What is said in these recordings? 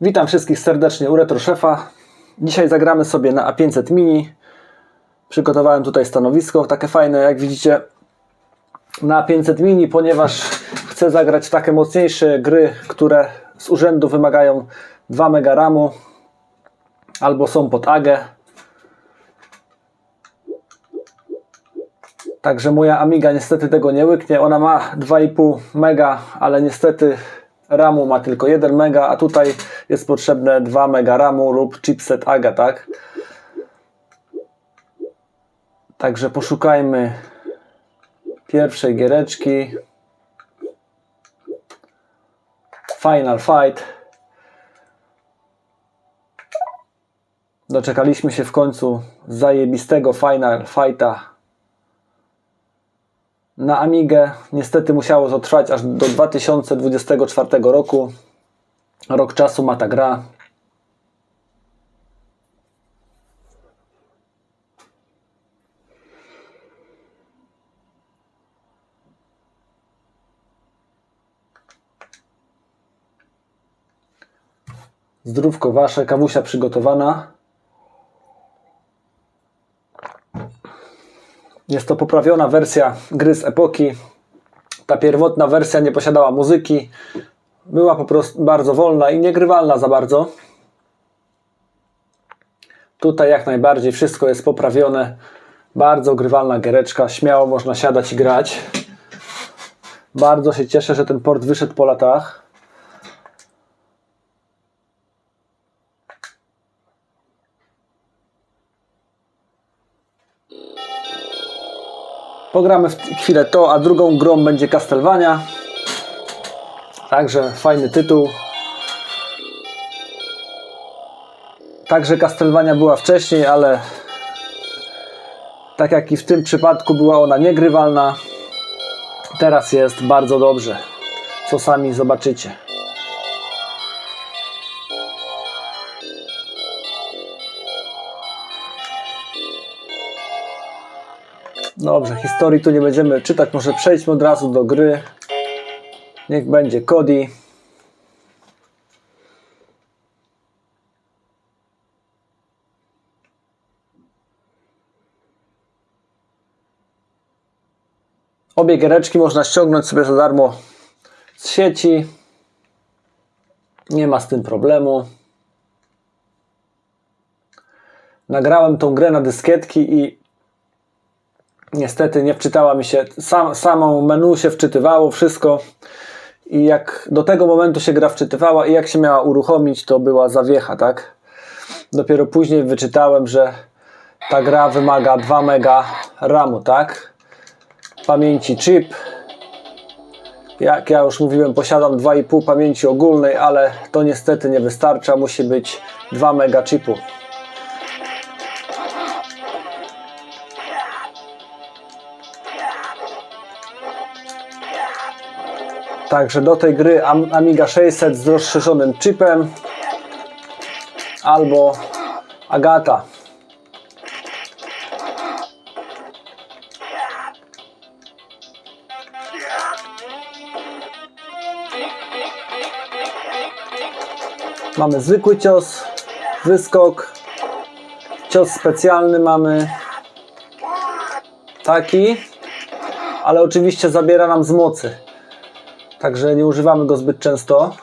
Witam wszystkich serdecznie u Retro Szefa. Dzisiaj zagramy sobie na A500 Mini. Przygotowałem tutaj stanowisko, takie fajne, jak widzicie, na A500 Mini, ponieważ chcę zagrać takie mocniejsze gry, które z urzędu wymagają 2 MB RAMu albo są pod AGę. Także moja Amiga niestety tego nie łyknie. Ona ma 2,5 mega, ale niestety RAMu ma tylko 1 mega, a tutaj jest potrzebne 2 mega RAMu lub chipset AGA, tak? Także poszukajmy pierwszej giereczki. Final Fight. Doczekaliśmy się w końcu zajebistego Final Fighta na Amigę. Niestety musiało to trwać aż do 2024 roku. Rok czasu ma ta gra. Zdrówko wasze, kawusia przygotowana. Jest to poprawiona wersja gry z epoki. Ta pierwotna wersja nie posiadała muzyki. Była po prostu bardzo wolna i niegrywalna za bardzo. Tutaj jak najbardziej wszystko jest poprawione. Bardzo grywalna giereczka. Śmiało można siadać i grać. Bardzo się cieszę, że ten port wyszedł po latach. Pogramy w chwilę to, a drugą grą będzie Castlevania. Także fajny tytuł. Także Castlevania była wcześniej, ale tak jak i w tym przypadku była ona niegrywalna. Teraz jest bardzo dobrze, co sami zobaczycie. Dobrze, historii tu nie będziemy czytać, może przejdźmy od razu do gry. Niech będzie Cody. Obie giereczki można ściągnąć sobie za darmo z sieci. Nie ma z tym problemu. Nagrałem tą grę na dyskietki i niestety nie wczytała mi się, sam, samą menu się wczytywało, wszystko i jak do tego momentu się gra wczytywała i jak się miała uruchomić, to była zawiecha, tak? Dopiero później wyczytałem, że ta gra wymaga 2 mega RAMu, tak? Pamięci chip. Jak ja już mówiłem, posiadam 2,5 pamięci ogólnej, ale to niestety nie wystarcza, musi być 2 mega chipu. Także do tej gry Am- Amiga 600 z rozszerzonym chipem albo Agata. Mamy zwykły cios, wyskok, cios specjalny mamy taki, ale oczywiście zabiera nam z mocy. Także nie używamy go zbyt często.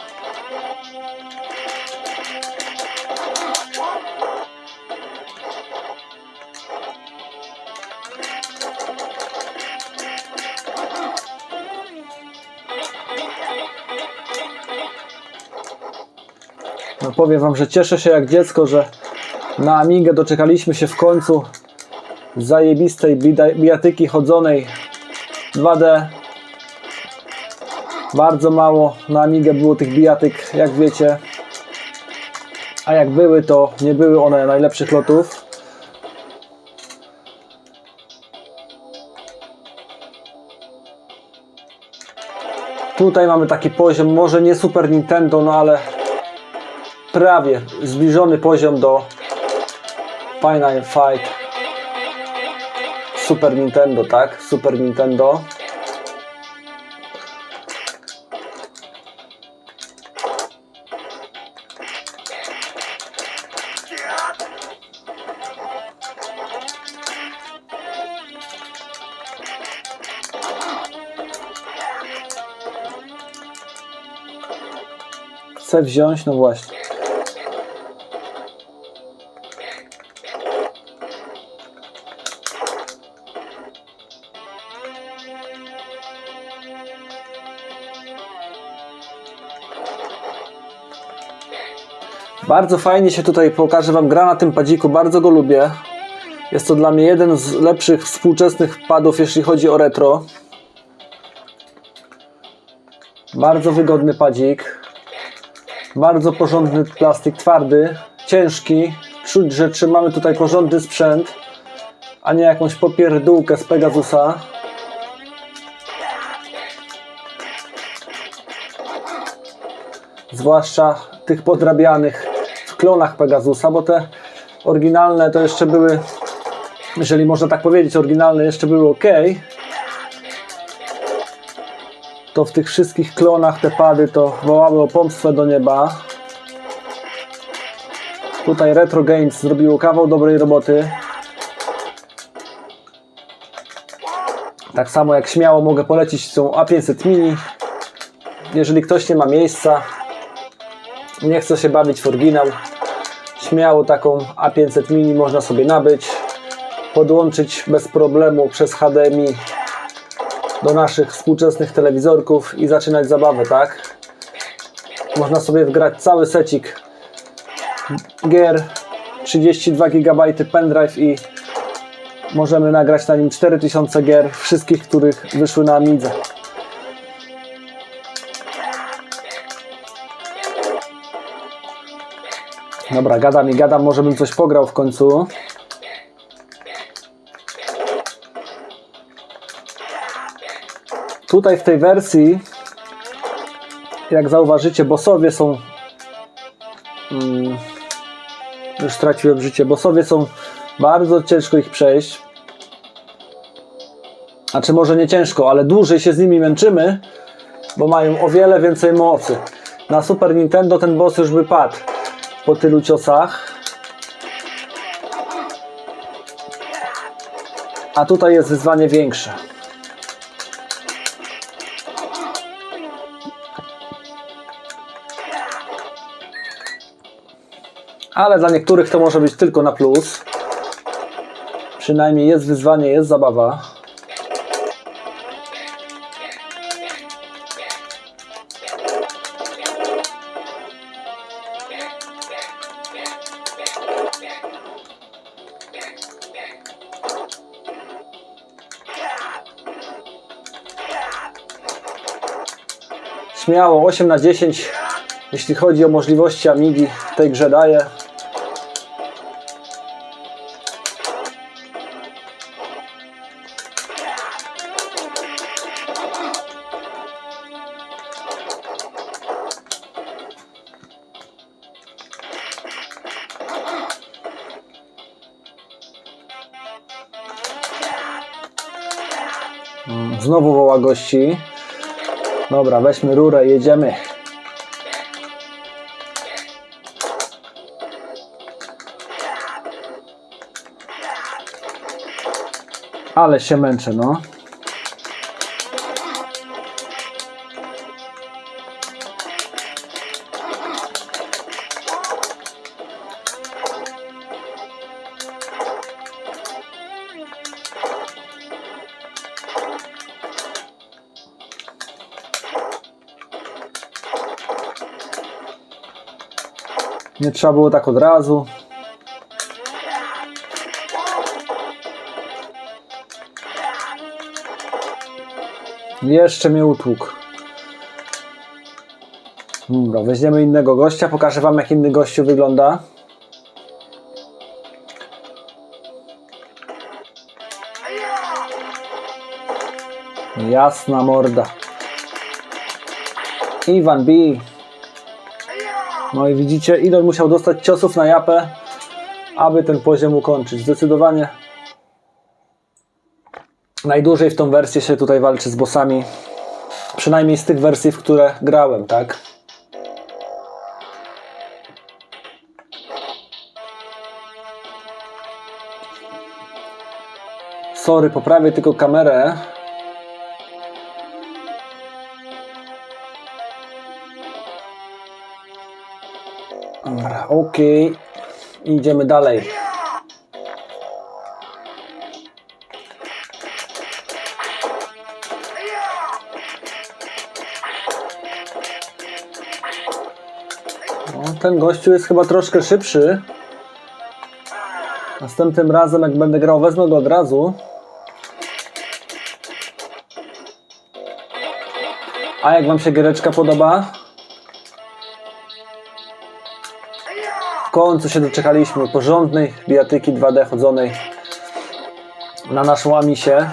No powiem Wam, że cieszę się jak dziecko, że na Amigę doczekaliśmy się w końcu zajebistej bijatyki chodzonej 2D. Bardzo mało na Amigę było tych bijatyk, jak wiecie. A jak były, to nie były one najlepszych lotów. Tutaj mamy taki poziom, może nie Super Nintendo, no ale prawie zbliżony poziom do Final Fight Super Nintendo, tak? Super Nintendo. Chcę wziąć, no właśnie. Bardzo fajnie się tutaj pokaże Wam gra na tym padziku, bardzo go lubię. Jest to dla mnie jeden z lepszych współczesnych padów, jeśli chodzi o retro. Bardzo wygodny padzik. Bardzo porządny plastik, twardy, ciężki. Czuć, że trzymamy tutaj porządny sprzęt, a nie jakąś popierdółkę z Pegasusa. Zwłaszcza tych podrabianych w klonach Pegasusa, bo te oryginalne to jeszcze były, jeżeli można tak powiedzieć, oryginalne jeszcze były ok. To w tych wszystkich klonach te pady to wołały o pomstwę do nieba. Tutaj Retro Games zrobiło kawał dobrej roboty. Tak samo jak śmiało mogę polecić tą A500 Mini. Jeżeli ktoś nie ma miejsca, nie chce się bawić w oryginał, śmiało taką A500 Mini można sobie nabyć, podłączyć bez problemu przez HDMI do naszych współczesnych telewizorków i zaczynać zabawę, tak? Można sobie wgrać cały secik gier, 32 GB pendrive i możemy nagrać na nim 4000 gier, wszystkich, których wyszły na Amidze. Dobra, gadam i gadam, może bym coś pograł w końcu. Tutaj w tej wersji, jak zauważycie, bossowie są. Mm, już straciłem życie. Bossowie są bardzo ciężko ich przejść. Znaczy, może nie ciężko, ale dłużej się z nimi męczymy, bo mają o wiele więcej mocy. Na Super Nintendo ten boss już by padł po tylu ciosach. A tutaj jest wyzwanie większe. Ale dla niektórych to może być tylko na plus. Przynajmniej jest wyzwanie, jest zabawa. Śmiało 8 na 10, jeśli chodzi o możliwości Amigi w tej grze daje. Znowu woła gości. Dobra, weźmy rurę, jedziemy. Ale się męczę, no. Nie trzeba było tak od razu. Jeszcze mnie utłukł. Dobra, weźmiemy innego gościa. Pokażę Wam, jak inny gościu wygląda. Jasna morda. Iwan B. No i widzicie, Idol musiał dostać ciosów na japę, aby ten poziom ukończyć. Zdecydowanie najdłużej w tą wersję się tutaj walczy z bossami. Przynajmniej z tych wersji, w które grałem, tak? Sorry, poprawię tylko kamerę. Dobra, okej. Idziemy dalej. No, ten gościu jest chyba troszkę szybszy. Następnym razem, jak będę grał, wezmę go od razu. A jak Wam się giereczka podoba? Końcu się doczekaliśmy porządnej bijatyki 2D chodzonej na nasz łamisie.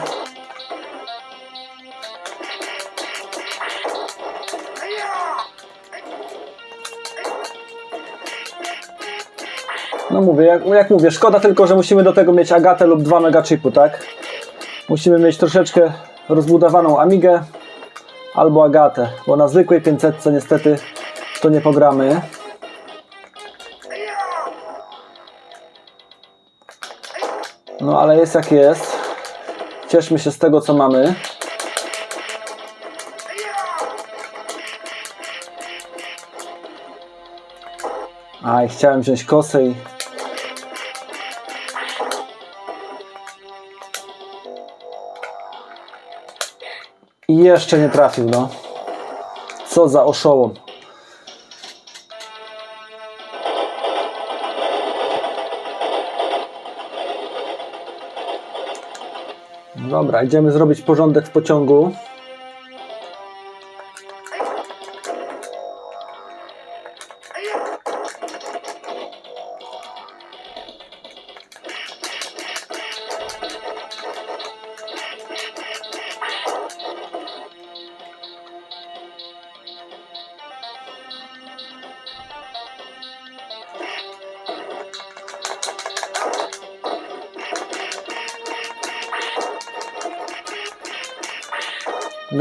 No mówię, jak, jak mówię, szkoda tylko, że musimy do tego mieć Agatę lub 2 megachipu, tak? Musimy mieć troszeczkę rozbudowaną Amigę albo Agatę, bo na zwykłej 500 niestety to nie pogramy. No ale jest jak jest. Cieszmy się z tego, co mamy. Aj, chciałem wziąć kosę i... I jeszcze nie trafił, no. Co za oszołom. Dobra, idziemy zrobić porządek w pociągu.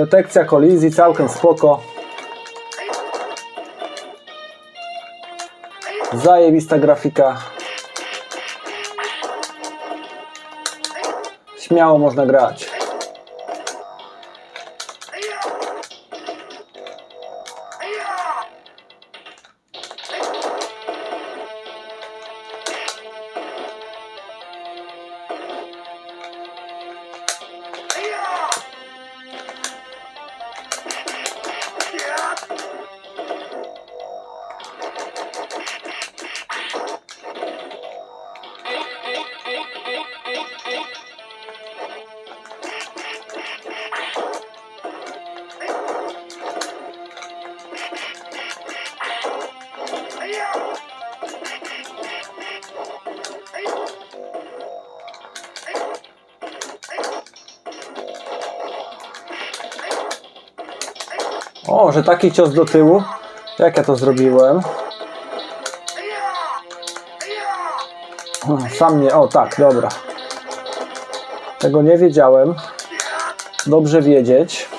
Detekcja kolizji całkiem spoko. Zajebista grafika. Śmiało można grać. O, że taki cios do tyłu. Jak ja to zrobiłem? Sam nie. O, tak, dobra. Tego nie wiedziałem. Dobrze wiedzieć.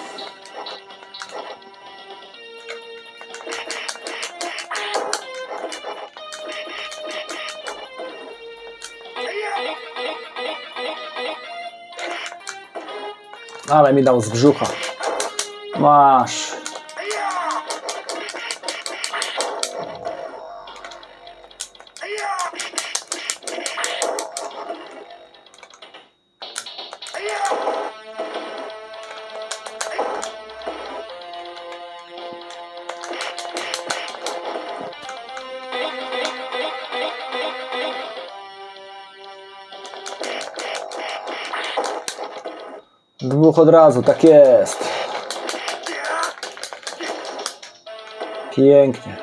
Ale mi dał z brzucha. Masz. Dwóch od razu, tak jest. Pięknie.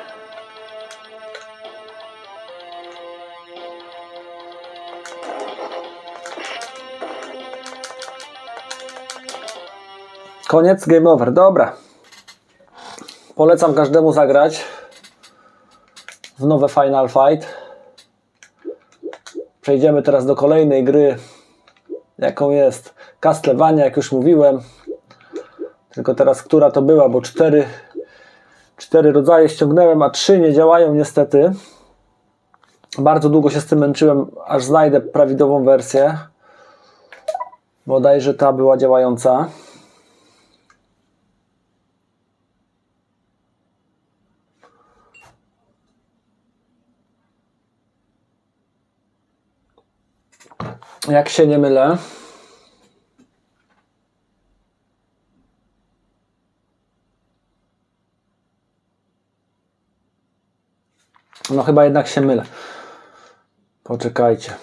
Koniec, game over. Dobra. Polecam każdemu zagrać w nowe Final Fight. Przejdziemy teraz do kolejnej gry, jaką jest Castlevania, jak już mówiłem. Tylko teraz, która to była, bo cztery, cztery rodzaje ściągnąłem, a trzy nie działają niestety. Bardzo długo się z tym męczyłem, aż znajdę prawidłową wersję. Bodajże ta była działająca. Jak się nie mylę. No chyba jednak się mylę. Poczekajcie.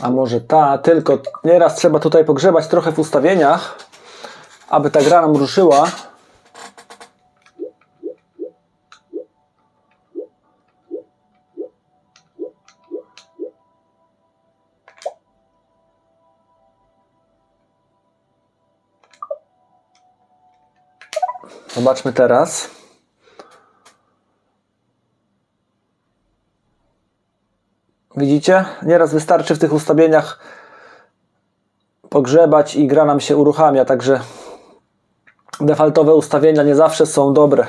A może ta, tylko nieraz trzeba tutaj pogrzebać trochę w ustawieniach, aby ta gra nam ruszyła. Zobaczmy teraz. Widzicie? Nieraz wystarczy w tych ustawieniach pogrzebać i gra nam się uruchamia, także defaultowe ustawienia nie zawsze są dobre.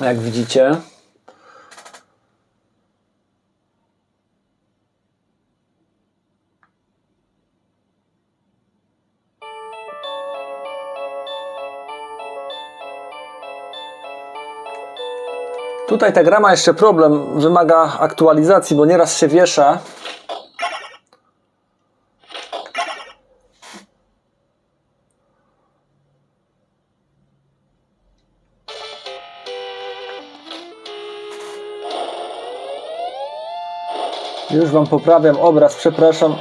Jak widzicie. Tutaj ta gra ma jeszcze problem, wymaga aktualizacji, bo nieraz się wiesza. Już Wam poprawiam obraz, przepraszam.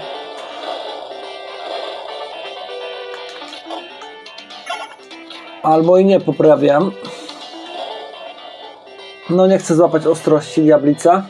Albo i nie poprawiam. No nie chcę złapać ostrości diablica.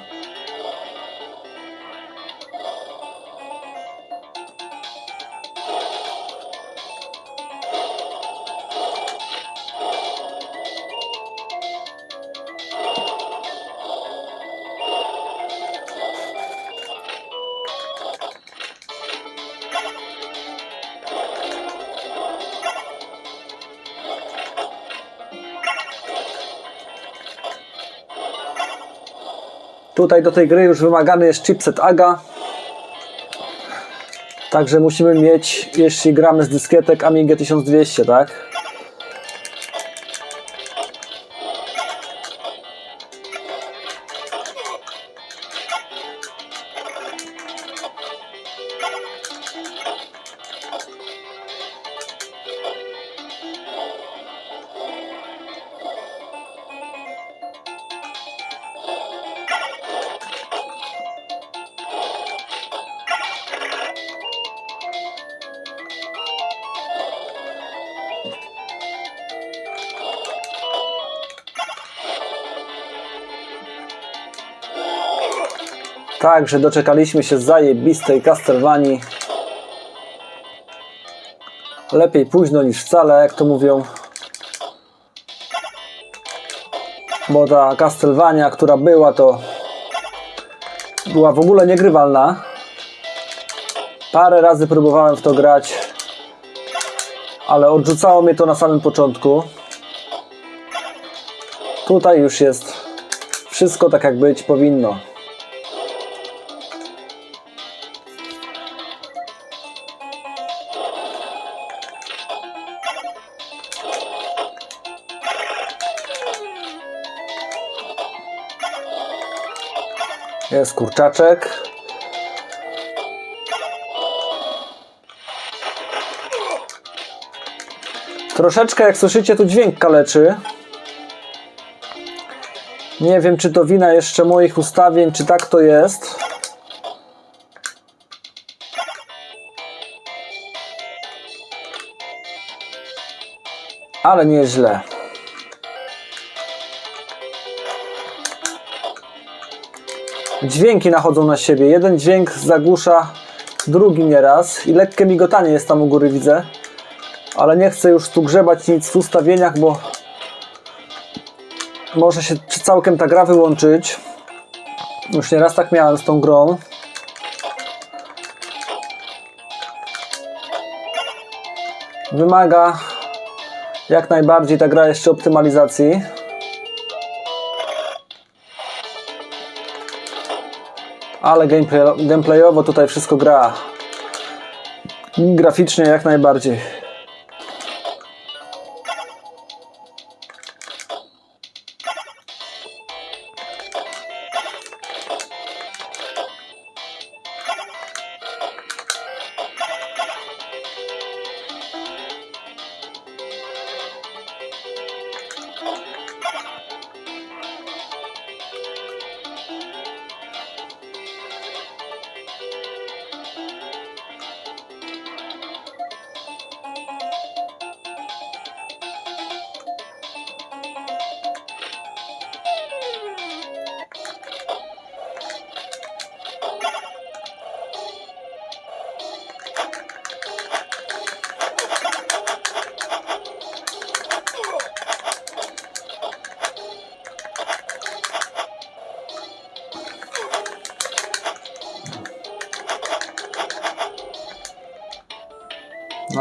Tutaj do tej gry już wymagany jest chipset AGA. Także musimy mieć, jeśli gramy z dyskietek Amiga 1200, tak? Także doczekaliśmy się zajebistej Castlevanii. Lepiej późno niż wcale, jak to mówią. Bo ta Castlevania, która była, to była w ogóle niegrywalna. Parę razy próbowałem w to grać, ale odrzucało mnie to na samym początku. Tutaj już jest wszystko tak, jak być powinno. Jest kurczaczek. Troszeczkę, jak słyszycie, tu dźwięk kaleczy. Nie wiem, czy to wina jeszcze moich ustawień, czy tak to jest. Ale nieźle. Dźwięki nachodzą na siebie. Jeden dźwięk zagłusza drugi nieraz i lekkie migotanie jest tam u góry widzę. Ale nie chcę już tu grzebać nic w ustawieniach, bo może się całkiem ta gra wyłączyć. Już nieraz tak miałem z tą grą. Wymaga jak najbardziej ta gra jeszcze optymalizacji. Ale gameplay, gameplayowo tutaj wszystko gra. Graficznie jak najbardziej.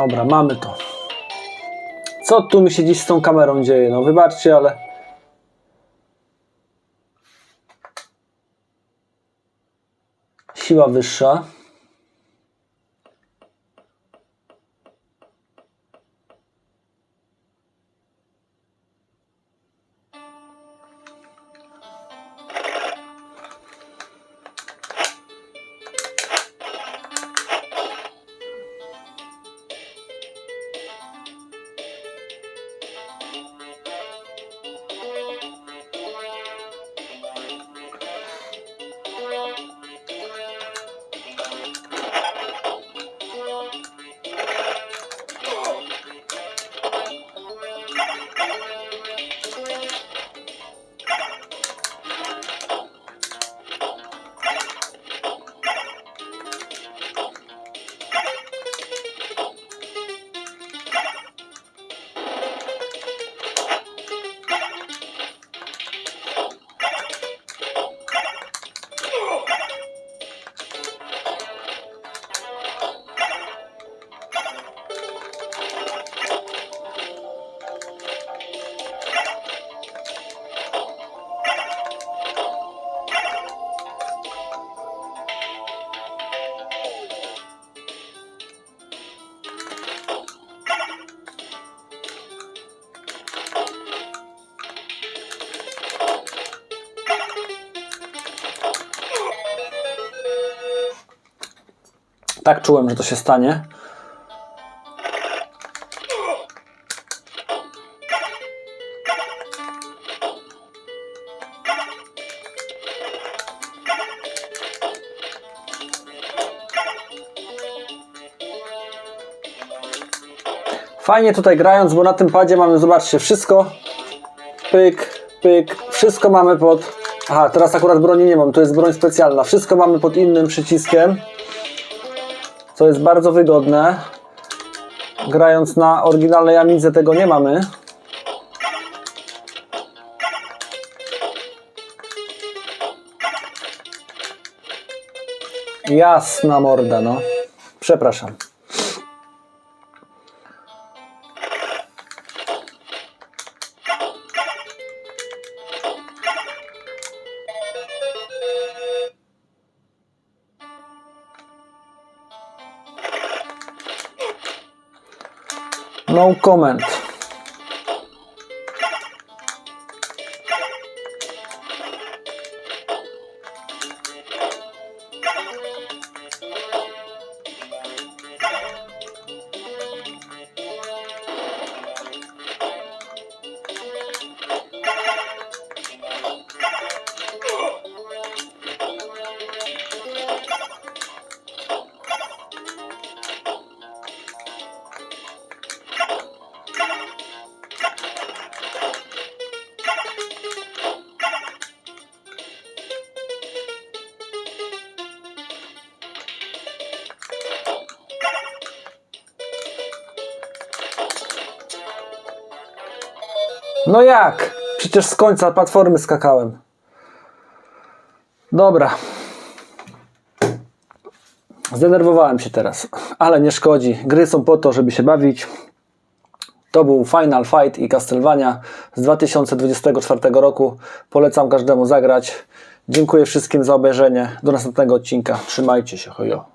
Dobra, mamy to. Co tu mi się dziś z tą kamerą dzieje? No wybaczcie, ale... Siła wyższa. Tak czułem, że to się stanie. Fajnie tutaj grając, bo na tym padzie mamy, zobaczcie, wszystko. Pyk, pyk, wszystko mamy pod. Aha, teraz akurat broni nie mam, to jest broń specjalna. Wszystko mamy pod innym przyciskiem co jest bardzo wygodne. Grając na oryginalnej Amidze tego nie mamy. Jasna morda, no. Przepraszam. No comment. No jak? Przecież z końca platformy skakałem. Dobra. Zdenerwowałem się teraz, ale nie szkodzi. Gry są po to, żeby się bawić. To był Final Fight i Castlevania z 2024 roku. Polecam każdemu zagrać. Dziękuję wszystkim za obejrzenie. Do następnego odcinka. Trzymajcie się. Hojo.